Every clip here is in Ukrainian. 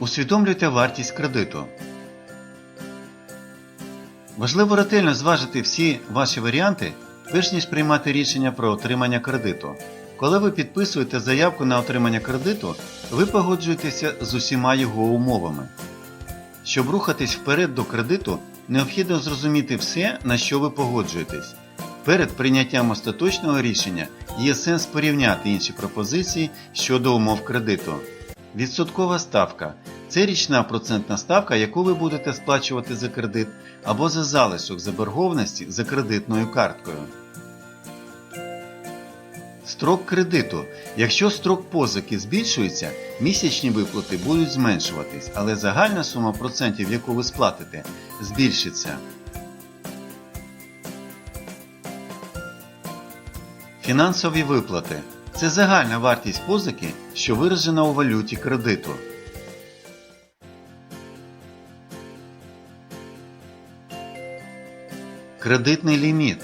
Усвідомлюйте вартість кредиту. Важливо ретельно зважити всі ваші варіанти, перш ніж приймати рішення про отримання кредиту. Коли ви підписуєте заявку на отримання кредиту, ви погоджуєтеся з усіма його умовами. Щоб рухатись вперед до кредиту, необхідно зрозуміти все, на що ви погоджуєтесь. Перед прийняттям остаточного рішення є сенс порівняти інші пропозиції щодо умов кредиту. Відсоткова ставка це річна процентна ставка, яку ви будете сплачувати за кредит або за залишок заборгованості за кредитною карткою. Строк кредиту. Якщо строк позики збільшується, місячні виплати будуть зменшуватись, але загальна сума процентів, яку ви сплатите, збільшиться. Фінансові виплати це загальна вартість позики, що виражена у валюті кредиту. Кредитний ліміт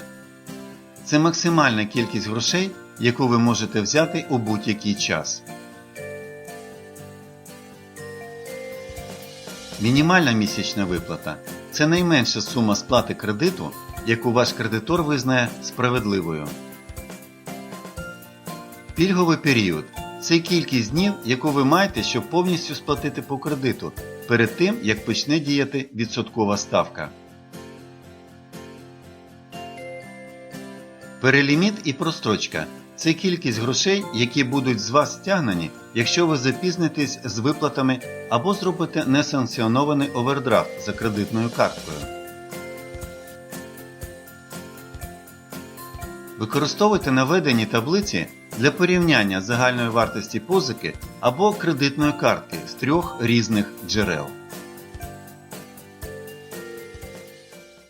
це максимальна кількість грошей, яку ви можете взяти у будь-який час. Мінімальна місячна виплата це найменша сума сплати кредиту, яку ваш кредитор визнає справедливою. Пільговий період це кількість днів, яку ви маєте, щоб повністю сплатити по кредиту перед тим, як почне діяти відсоткова ставка. Переліміт і прострочка це кількість грошей, які будуть з вас стягнені, якщо ви запізнитесь з виплатами або зробите несанкціонований овердрафт за кредитною карткою. Використовуйте наведені таблиці для порівняння загальної вартості позики або кредитної картки з трьох різних джерел.